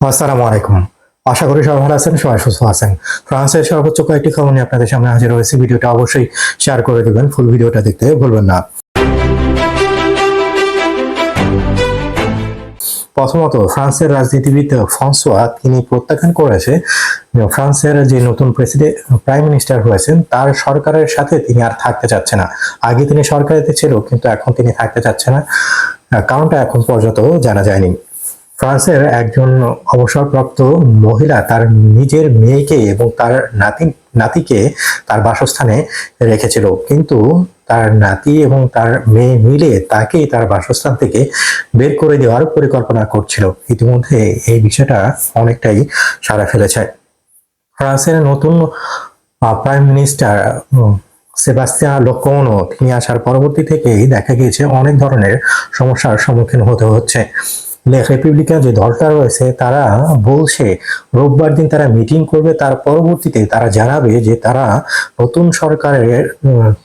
আসসালামু আলাইকুম। আশা করি সবাই ভালো আছেন, সবাই সুস্থ আছেন। ফ্রান্সের সর্বোচ্চ কয়েকটি খবর নিয়ে আপনাদের সামনে হাজির হয়েছে। ভিডিওটা অবশ্যই শেয়ার করে দেবেন ফুল ভিডিওটা দেখতে ভুলবেন না। প্রথমত, ফ্রান্সের রাজনীতিবিদ ফ্রান্সোয়া, তিনি প্রত্যাখ্যান করেছে ফ্রান্সের যে নতুন প্রেসিডেন্ট প্রাইম মিনিস্টার হয়েছেন, তার সরকারের সাথে তিনি আর থাকতে চাচ্ছে না। আগে তিনি সরকারেতে ছিল, কিন্তু এখন তিনি থাকতে চাচ্ছে না। কারণটা এখন পর্যন্ত জানা যায়নি। ফ্রান্সের একজন অবসরপ্রাপ্ত মহিলা তার নিজের মেয়েকে এবং তার নাতি, নাতিকে তার বাসস্থানে রেখেছিল। কিন্তু তার নাতি এবং তার মেয়ে মিলে তাকে তার বাসস্থান থেকে বের করে দেওয়ার পরিকল্পনা করছিল। ইতিমধ্যে এই বিষয়টা অনেকটাই সারা ফেলেছে। ফ্রান্সের নতুন প্রাইম মিনিস্টার সেবাস্টিয়া লোকোনো তিনি আসার পরবর্তী থেকেই দেখা গিয়েছে অনেক ধরনের সমস্যার সম্মুখীন হতে হচ্ছে। রিপাবলিকান যে দলটা রয়েছে, তারা বলছে, রোববার দিন তারা মিটিং করবে, তার পরবর্তীতে তারা জানাবে যে তারা নতুন সরকারের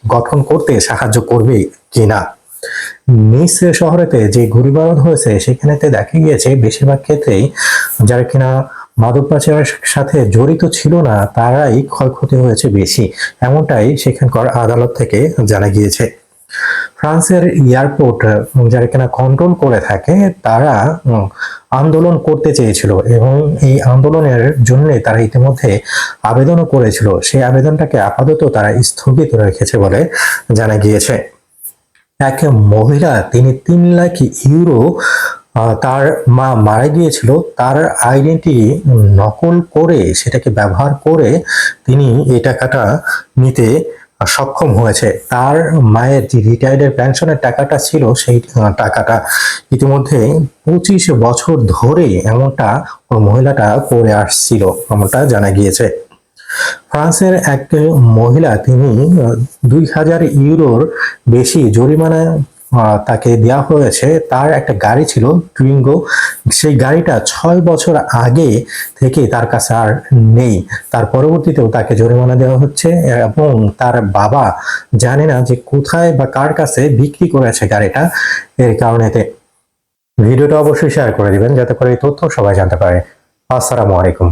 গঠন করতে সাহায্য করবে কিনা। নিস শহরেতে যে ঘুরিবারদ হয়েছে, সেখানেতে দেখা গিয়েছে, বেশিরভাগ ক্ষেত্রেই যারা কিনা মাদক পাচারের সাথে জড়িত ছিল না, তারাই ক্ষয়ক্ষতি হয়েছে বেশি। এমনটাই সেখানকার আদালত থেকে জানা গিয়েছে। ফ্রান্সের এয়ারপোর্ট যারা কিনা কন্ট্রোল করে থাকে, তারা আন্দোলন করতে চেয়েছিল এবং এই আন্দোলনের জন্য তারা ইতিমধ্যে আবেদনও করেছিল। সেই আবেদনটাকে আপাতত তারা স্থগিত রেখেছে বলে জানা গিয়েছে। এক মহিলা, তিনি তিন লাখ ইউরো তার মা মারা গিয়েছিল। তার আইডেন্টি নকল করে সেটাকে ব্যবহার করে তিনি এই টাকাটা নিতে সক্ষম হয়েছে। তার মায়ের যে রিটায়ার্ডের পেনশনের টাকাটা ছিল, সেই টাকাটা ইতিমধ্যে পঁচিশ বছর ধরে এমনটা ওই মহিলাটা করে আসছিল, এমনটা জানা গিয়েছে। ফ্রান্সের এক মহিলা, তিনি দুই হাজার ইউরোর বেশি জরিমানা তাকে দেওয়া হয়েছে, তার একটা গাড়ি ছিল টুইঙ্গো। সেই গাড়িটা ছয় বছর আগে থেকে তার কাছে আর নেই। তার পরবর্তীতেও তাকে জরিমানা দেওয়া হচ্ছে এবং তার বাবা জানে না যে কোথায় বা কার কাছে বিক্রি করেছে গাড়িটা। এর কারণেতে ভিডিওটা অবশ্যই শেয়ার করে দিবেন, যাতে করে এই তথ্য সবাই জানতে পারে। আসসালামু আলাইকুম।